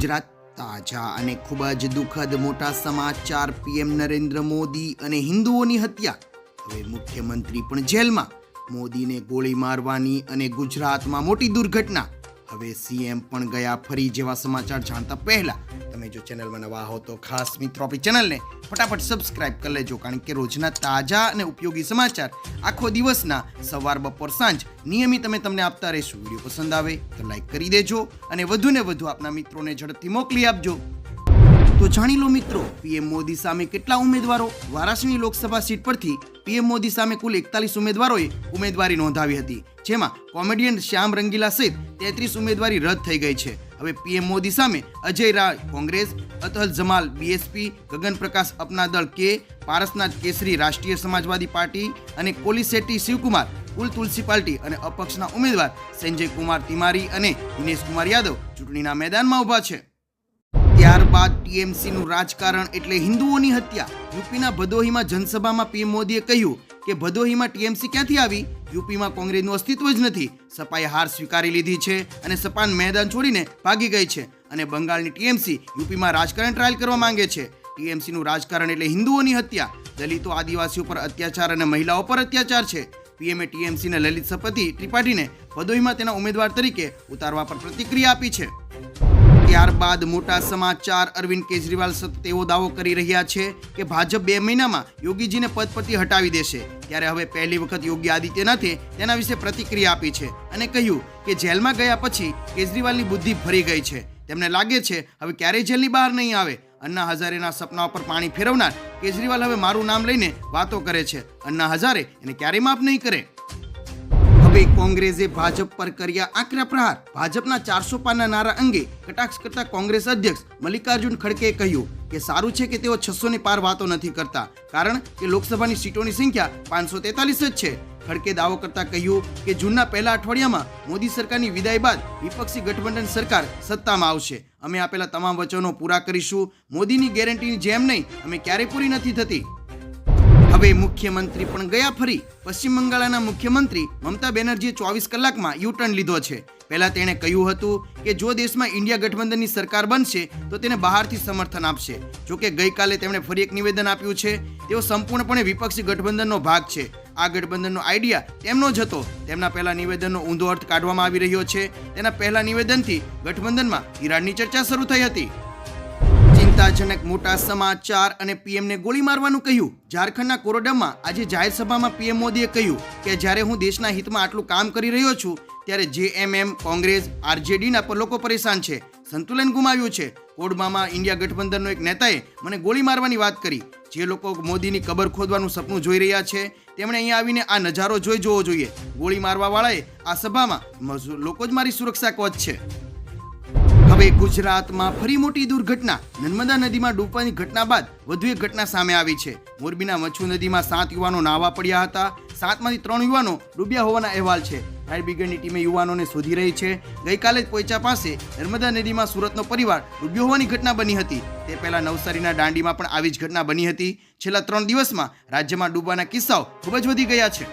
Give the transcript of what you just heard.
ગુજરાત તાજા અને ખૂબ જ દુઃખદ મોટા સમાચાર પીએમ નરેન્દ્ર મોદી અને હિન્દુઓની હત્યા. હવે મુખ્યમંત્રી પણ જેલમાં. મોદીને ગોળી મારવાની અને ગુજરાતમાં મોટી દુર્ઘટના. હવે સીએમ પણ ગયા ફરી જેવા સમાચાર જાણતા પહેલા તમે જો ચેનલમાં નવા હો તો ખાસ મિત્રો આપણી ચેનલને ફટાફટ સબસ્ક્રાઇબ કરી લેજો, કારણ કે રોજના તાજા અને ઉપયોગી સમાચાર આખો દિવસના સવાર, બપોર, સાંજ નિયમિત અમે તમને આપતા રહીશું. વીડિયો પસંદ આવે તો લાઈક કરી દેજો અને વધુને વધુ આપના મિત્રોને ઝડપથી મોકલી આપજો. તો જાણી લો મિત્રો, પીએમ મોદી સામે કેટલા ઉમેદવારો વારાણસી લોકસભા સીટ પરથી પીએમ મોદી સામે કુલ એકતાલીસ ઉમેદવારોએ ઉમેદવારી નોંધાવી હતી. જેમાં કોમેડિયન શ્યામ રંગીલા સહિત તેત્રીસ ઉમેદવારી રદ થઈ ગઈ છે. હવે પીએમ મોદી સામે અજય રાય, કોંગ્રેસ, અતહલ જમાલ બીએસપી ગગન પ્રકાશ અપના દળ કે પારસનાથ કેસરી રાષ્ટ્રીય સમાજવાદી પાર્ટી અને કોલી શિવકુમાર, કુલ તુલસી પાર્ટી અને અપક્ષના ઉમેદવાર સંજય કુમાર તિમારી અને દિનેશ કુમાર યાદવ ચૂંટણીના મેદાનમાં ઊભા છે. ત્યારબાદ ટીએમસીનું રાજકારણ એટલે હિન્દુઓની હત્યા. યુપીના ભદોહીમાં જનસભામાં પીએમ મોદીએ કહ્યું કે ભદોહીમાં ટીએમસી ક્યાંથી આવી? યુપીમાં કોંગ્રેસનું અસ્તિત્વ જ નથી. સપાએ હાર સ્વીકારી લીધી છે અને સપાન મેદાન છોડીને ભાગી ગઈ છે અને બંગાળની ટીએમસી યુપીમાં રાજકારણ ટ્રાયલ કરવા માંગે છે. ટીએમસીનું રાજકારણ એટલે હિન્દુઓની હત્યા. દલિતો, આદિવાસીઓ પર અત્યાચાર અને મહિલાઓ પર અત્યાચાર છે. પીએમએ ટીએમસીને લલિત સપતિ ત્રિપાઠીને ભદોહીમાં તેના ઉમેદવાર તરીકે ઉતારવા પર પ્રતિક્રિયા આપી છે. ત્યારબાદ મોટા સમાચાર અરવિંદ કેજરીવાલ તેવો દાવો કરી રહ્યા છે કે ભાજપ બે મહિનામાં યોગીજીને પદ પરથી હટાવી દેશે. ત્યારે હવે પહેલી વખત યોગી આદિત્યનાથે તેના વિશે પ્રતિક્રિયા આપી છે અને કહ્યું કે જેલમાં ગયા પછી કેજરીવાલની બુદ્ધિ ભરી ગઈ છે. તેમને લાગે છે હવે ક્યારેય જેલની બહાર નહીં આવે. અન્ના હઝારેના સપના પર પાણી ફેરવનાર કેજરીવાલ હવે મારું નામ લઈને વાતો કરે છે. અન્ના હઝારે એને ક્યારેય માફ નહીં કરે. હવે કોંગ્રેસે ભાજપ પર કર્યા આકરા પ્રહાર. ભાજપના ચારસો પાના નારા અંગે કટાક્ષ કરતા કોંગ્રેસ અધ્યક્ષ મલ્લિકાર્જુન ખડકેએ કહ્યું કે સારું છે કે તેઓ છસો ની પાર વાતો નથી કરતા, કારણ કે લોકસભાની સીટોની સંખ્યા પાંચસો તેતાલીસ જ છે. ખડકે દાવો કરતા કહ્યું કે જૂનના પહેલા અઠવાડિયામાં મોદી સરકારની વિદાય બાદ વિપક્ષી ગઠબંધન સરકાર સત્તામાં આવશે. અમે આપેલા તમામ વચનો પૂરા કરીશું. મોદીની ગેરંટીની જેમ નહીં, અમે ક્યારેય પૂરી નથી થતી. હવે મુખ્યમંત્રી પણ ગયા ફરી. પશ્ચિમ બંગાળના મુખ્યમંત્રી મમતા બેનર્જીએ ચોવીસ કલાકમાં યુ ટર્ન લીધો છે. પહેલા તેણે કહ્યું હતું કે જો દેશમાં ઇન્ડિયા ગઠબંધનની સરકાર બનશે, તો તેને બહારથી સમર્થન આપશે. જોકે ગઈકાલે તેમણે ફરી એક નિવેદન આપ્યું છે. તેઓ સંપૂર્ણપણે વિપક્ષી ગઠબંધનનો ભાગ છે. આ ગઠબંધનનો આઈડિયા તેમનો જ હતો. તેમના પહેલા નિવેદનનો ઊંધો અર્થ કાઢવામાં આવી રહ્યો છે. તેના પહેલા નિવેદનથી ગઠબંધનમાં ઈરાનની ચર્ચા શરૂ થઈ હતી. ચિંતાજનક મોટા સમાચાર અને પીએમને ગોળી મારવાનું કહ્યું. ઝારખંડના કોરોડામાં આજે જાહેર સભામાં પીએમ મોદીએ કહ્યું કે, જ્યારે હું દેશના હિતમાં આટલું કામ કરી રહ્યો છું, ત્યારે જેએમએમ, કોંગ્રેસ, આરજેડીના પર લોકો પરેશાન છે. સંતુલન ગુમાવ્યું છે. કોડમામાં ઇન્ડિયા ગઠબંધનનો એક નેતાએ મને ગોળી મારવાની વાત કરી. જે લોકો મોદીની કબર ખોદવાનું સપનું જોઈ રહ્યા છે, તેમણે અહીંયા આવીને આ નજારો જોઈ જોવો જોઈએ. ગોળી મારવાવાળાએ આ સભામાં લોકો જ મારી સુરક્ષા કોચ છે. હવે ગુજરાતમાં ફરી મોટી દુર્ઘટના. નર્મદા નદીમાં ડૂબવાની ઘટના બાદ વધુ એક ઘટના સામે આવી છે. મોરબીના મચ્છુ નદીમાં સાત યુવાનો નાહવા પડ્યા હતા. સાતમાંથી ત્રણ યુવાનો ડૂબ્યા હોવાના અહેવાલ છે. ફાયર બ્રિગેડની ટીમે યુવાનોને શોધી રહી છે. ગઈકાલે જ પોઈચા પાસે નર્મદા નદીમાં સુરતનો પરિવાર ડૂબ્યો હોવાની ઘટના બની હતી. તે પહેલાં નવસારીના દાંડીમાં પણ આવી જ ઘટના બની હતી. છેલ્લા ત્રણ દિવસમાં રાજ્યમાં ડૂબવાના કિસ્સાઓ ખૂબ જ વધી ગયા છે.